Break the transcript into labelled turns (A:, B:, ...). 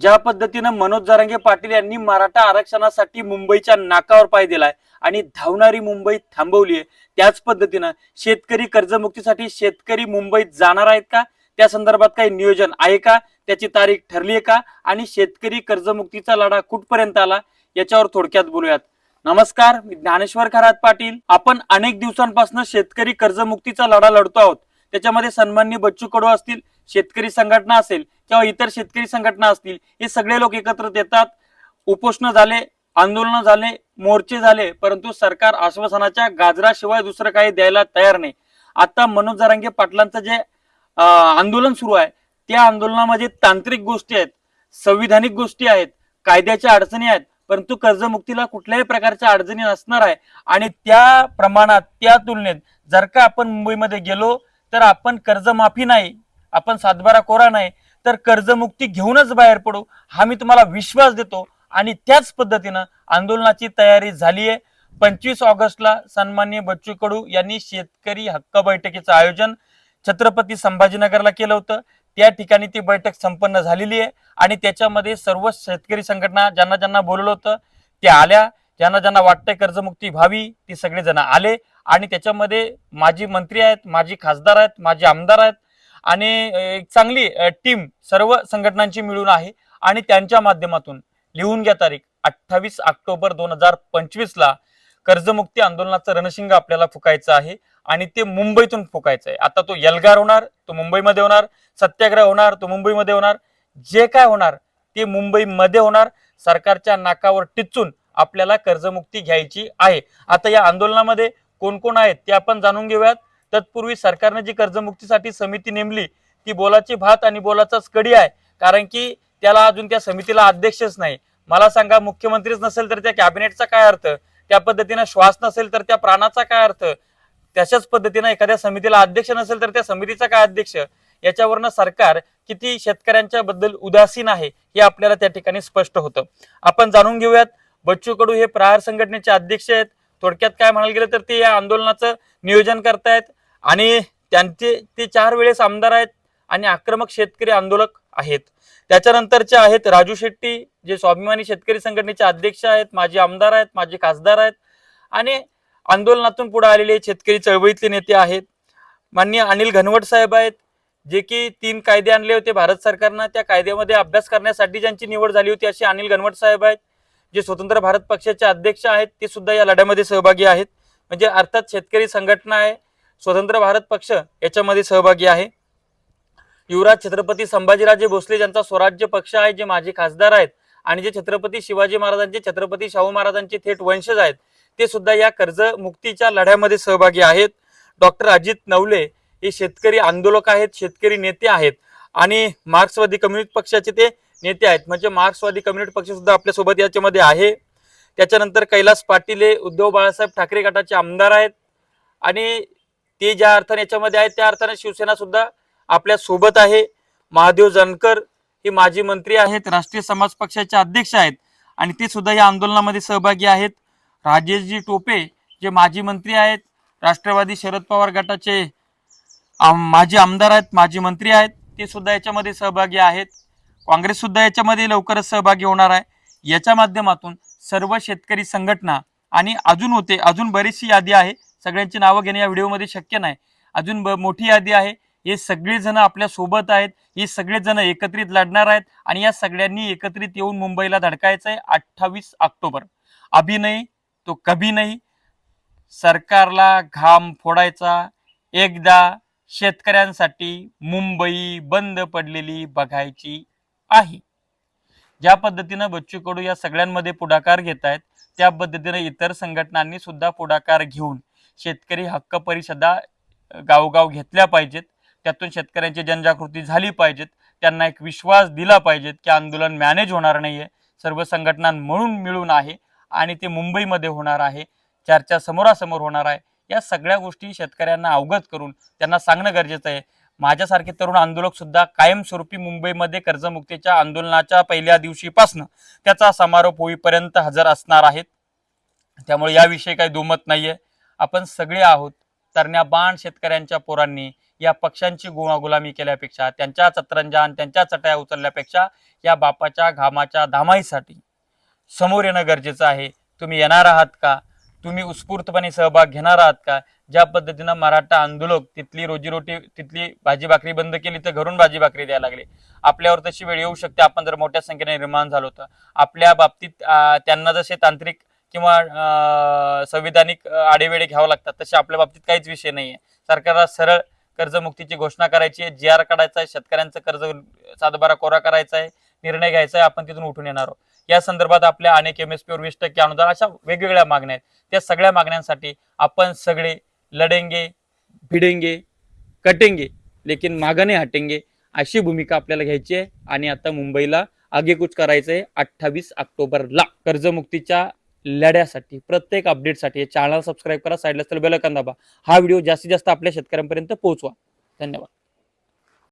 A: ज्या पद्धतीनं मनोज जरंगे पाटील यांनी मराठा आरक्षणासाठी मुंबईच्या नाकावर पाय दिलाय आणि धावणारी मुंबई थांबवली आहे त्याच पद्धतीनं शेतकरी कर्जमुक्तीसाठी शेतकरी मुंबईत जाणार आहेत का? त्या संदर्भात काही नियोजन आहे का? त्याची तारीख ठरली आहे का? आणि शेतकरी कर्जमुक्तीचा लढा कुठपर्यंत आला? याच्यावर थोडक्यात बोलूयात. नमस्कार मी ज्ञानेश्वर खरात पाटील. आपण अनेक दिवसांपासून शेतकरी कर्जमुक्तीचा लढा लढतो आहोत. त्याच्यामध्ये सन्माननीय बच्चू कडू असतील शेतकरी संघटना असेल किंवा इतर शेतकरी संघटना असतील हे सगळे लोक एकत्र येतात उपोषण झाले आंदोलन झाले मोर्चे झाले परंतु सरकार आश्वासनाच्या गाजराशिवाय दुसरं काही द्यायला तयार नाही. आता मनोज जरांगे पाटलांचं जे आंदोलन सुरू आहे त्या आंदोलनामध्ये तांत्रिक गोष्टी आहेत संविधानिक गोष्टी आहेत कायद्याच्या अडचणी आहेत परंतु कर्जमुक्तीला कुठल्याही प्रकारच्या अडचणी नसणार आहे. आणि त्या प्रमाणात त्या तुलनेत जर का आपण मुंबईमध्ये गेलो तर आपण कर्जमाफी नाही आपण सातबारा कोरा नाही तर कर्जमुक्ती घेऊनच बाहेर पडू हा मी तुम्हाला विश्वास देतो. आणि त्याच पद्धतीनं आंदोलनाची तयारी झाली आहे पंचवीस ऑगस्टला सन्मान्य बच्चू कडू यांनी शेतकरी हक्क बैठकीचं आयोजन छत्रपती संभाजीनगरला केलं होतं. त्या ठिकाणी ती बैठक संपन्न झालेली आहे. आणि त्याच्यामध्ये सर्व शेतकरी संघटना ज्यांना ज्यांना बोलवलं होतं त्या आल्या. ज्यांना ज्यांना वाटतंय कर्जमुक्ती व्हावी ती सगळेजण आले. आणि त्याच्यामध्ये माजी मंत्री आहेत माजी खासदार आहेत माजी आमदार आहेत. आणि एक चांगली टीम सर्व संघटनांची मिळून आहे आणि त्यांच्या माध्यमातून लिहून घ्या तारीख अठ्ठावीस ऑक्टोबर दोन हजार पंचवीस ला कर्जमुक्ती आंदोलनाचं रणशिंग आपल्याला फुकायचं आहे आणि ते मुंबईतून फुकायचं आहे. आता तो यलगार होणार तो मुंबईमध्ये होणार सत्याग्रह होणार तो मुंबईमध्ये होणार जे काय होणार ते मुंबईमध्ये होणार सरकारच्या नाकावर टिचून आपल्याला कर्जमुक्ती घ्यायची आहे. आता या आंदोलनामध्ये कोण कोण आहेत ते आपण जाणून घेऊयात. तत्पूर्वी सरकारने जी कर्जमुक्तीसाठी समिती नेमली ती बोलाची भात आणि बोलाचाच कडी आहे. कारण की त्याला अजून त्या समितीला अध्यक्षच नाही. मला सांगा मुख्यमंत्रीच नसेल तर त्या कॅबिनेटचा काय अर्थ? त्या पद्धतीनं श्वास नसेल तर त्या प्राणाचा काय अर्थ? तशाच पद्धतीनं एखाद्या समितीला अध्यक्ष नसेल तर त्या समितीचा काय अध्यक्ष? याच्यावरनं सरकार किती शेतकऱ्यांच्या बद्दल उदासीन आहे हे आपल्याला त्या ठिकाणी स्पष्ट होतं. आपण जाणून घेऊयात बच्चू कडू हे प्रहार संघटनेचे अध्यक्ष आहेत. थोडक्यात काय म्हणायला गेलं तर ते या आंदोलनाचं नियोजन करतायत. आणि त्यांचे ते चार वेळेस आमदार आहेत आणि आक्रमक शेतकरी आंदोलक आहेत. त्याच्यानंतरचे आहेत राजू शेट्टी जे स्वाभिमानी शेतकरी संघटनेचे अध्यक्ष आहेत माजी आमदार आहेत माजी खासदार आहेत आणि आंदोलनातून पुढे आलेले शेतकरी चळवळीतले नेते आहेत. माननीय अनिल घनवट साहेब आहेत जे की तीन कायदे आणले होते भारत सरकारनं. त्या कायद्यामध्ये अभ्यास करण्यासाठी ज्यांची निवड झाली होती असे अनिल घनवट साहेब आहेत जे स्वतंत्र भारत पक्षाचे अध्यक्ष आहेत ते सुद्धा या लढ्यामध्ये सहभागी आहेत. म्हणजे अर्थात शेतकरी संघटना आहे स्वतंत्र भारत पक्ष याच्यामध्ये सहभागी आहे. युवराज छत्रपती संभाजीराजे भोसले ज्यांचा स्वराज्य पक्ष आहे जे माजी खासदार आहेत आणि जे छत्रपती शिवाजी महाराजांचे छत्रपती शाहू महाराजांचे थेट वंशज आहेत ते सुद्धा या कर्ज मुक्तीच्या लढ्यामध्ये सहभागी आहेत. डॉक्टर अजित नवले हे शेतकरी आंदोलक आहेत शेतकरी नेते आहेत आणि मार्क्सवादी कम्युनिस्ट पक्षाचे ते नेते आहेत. म्हणजे मार्क्सवादी कम्युनिस्ट पक्ष सुद्धा आपल्यासोबत याच्यामध्ये आहे. त्याच्यानंतर कैलास पाटील हे उद्धव बाळासाहेब ठाकरे गटाचे आमदार आहेत आणि ते ज्या अर्थाने याच्यामध्ये आहेत त्या अर्थाने शिवसेना सुद्धा आपल्यासोबत आहे. महादेव जानकर हे माजी मंत्री आहेत राष्ट्रीय समाज पक्षाचे अध्यक्ष आहेत आणि ते सुद्धा या आंदोलनामध्ये सहभागी आहेत. राजेशजी टोपे जे माजी मंत्री आहेत राष्ट्रवादी शरद पवार गटाचे आम- माजी आमदार आहेत माजी मंत्री आहेत ते सुद्धा याच्यामध्ये सहभागी आहेत. काँग्रेस सुद्धा याच्यामध्ये लवकरच सहभागी होणार आहे. याच्या माध्यमातून सर्व शेतकरी संघटना आणि अजून होते अजून बरीचशी यादी आहे. सगळ्यांची नावं घेणे या व्हिडिओमध्ये शक्य नाही. अजून ब- मोठी यादी आहे. हे सगळेजण आपल्यासोबत आहेत. हे सगळेजण एकत्रित लढणार आहेत आणि या सगळ्यांनी एकत्रित येऊन मुंबईला धडकायचं आहे अठ्ठावीस ऑक्टोबर. अभिनय नाही तो कभी नाही. सरकारला घाम फोडायचा. एकदा शेतकऱ्यांसाठी मुंबई बंद पडलेली बघायची आहे. ज्या पद्धतीनं बच्चू कडू या सगळ्यांमध्ये पुढाकार घेत आहेत त्या पद्धतीनं इतर संघटनांनी सुद्धा पुढाकार घेऊन शेतकरी हक्क परिषदा गावगाव घेतल्या पाहिजेत. त्यातून शेतकऱ्यांची जनजागृती झाली पाहिजेत. त्यांना एक विश्वास दिला पाहिजेत की आंदोलन मॅनेज होणार नाही आहे सर्व संघटना म्हणून मिळून आहे आणि ते मुंबईमध्ये होणार आहे. चर्चा समोरासमोर होणार आहे. या सगळ्या गोष्टी शेतकऱ्यांना अवगत करून त्यांना सांगणं गरजेचं आहे. माझ्यासारखे तरुण आंदोलक सुद्धा कायमस्वरूपी मुंबईमध्ये कर्जमुक्तीच्या आंदोलनाच्या पहिल्या दिवशीपासनं त्याचा समारोप होईपर्यंत हजर असणार आहेत. त्यामुळे याविषयी काही दुमत नाहीये. आपण सगळे आहोत. तरण्या बाण शेतकऱ्यांच्या पोरांनी या पक्षांची गुणागुलामी केल्यापेक्षा त्यांच्या चतरंजा आणि त्यांच्या चटया उचलल्यापेक्षा या बापाच्या घामाच्या धामाईसाठी. समोर येणं गरजेचं आहे. तुम्ही येणार आहात का? तुम्ही उत्स्फूर्तपणे सहभाग घेणार आहात का? ज्या पद्धतीनं मराठा आंदोलक तिथली रोजीरोटी तिथली भाजी भाकरी बंद केली तर घरून भाजी भाकरी द्यायला लागले. आपल्यावर तशी वेळ येऊ शकते. आपण जर मोठ्या संख्येने निर्माण झालो तर. आपल्या बाबतीत त्यांना जसे तांत्रिक किंवा संविधानिक आडेवेडे घ्यावं लागतात तसे आपल्या बाबतीत काहीच विषय नाही आहे सरकारला सरळ कर्जमुक्तीची घोषणा करायची आहे जी आर काढायचा आहे शेतकऱ्यांचं कर्ज सातबारा कोरा करायचा आहे निर्णय घ्यायचा आहे आपण तिथून उठून येणार आहोत. या संदर्भात आपल्या अनेक एम एस पीवर वीस टक्के अनुदान अशा वेगवेगळ्या मागण्या आहेत. त्या सगळ्या मागण्यांसाठी आपण सगळे लढेंगे भिडेंगे कटेंगे लेकिन मागाने हटेंगे अशी भूमिका आपल्याला घ्यायची आहे. आणि आता मुंबईला आगेकूच करायचं आहे अठ्ठावीस ऑक्टोबरला कर्जमुक्तीच्या लढ्यासाठी प्रत्येक अपडेटसाठी चॅनल सबस्क्राईब करा साईडला बेल दाबा. हा व्हिडिओ जास्तीत जास्त आपल्या शेतकऱ्यांपर्यंत पोहोचवा. धन्यवाद.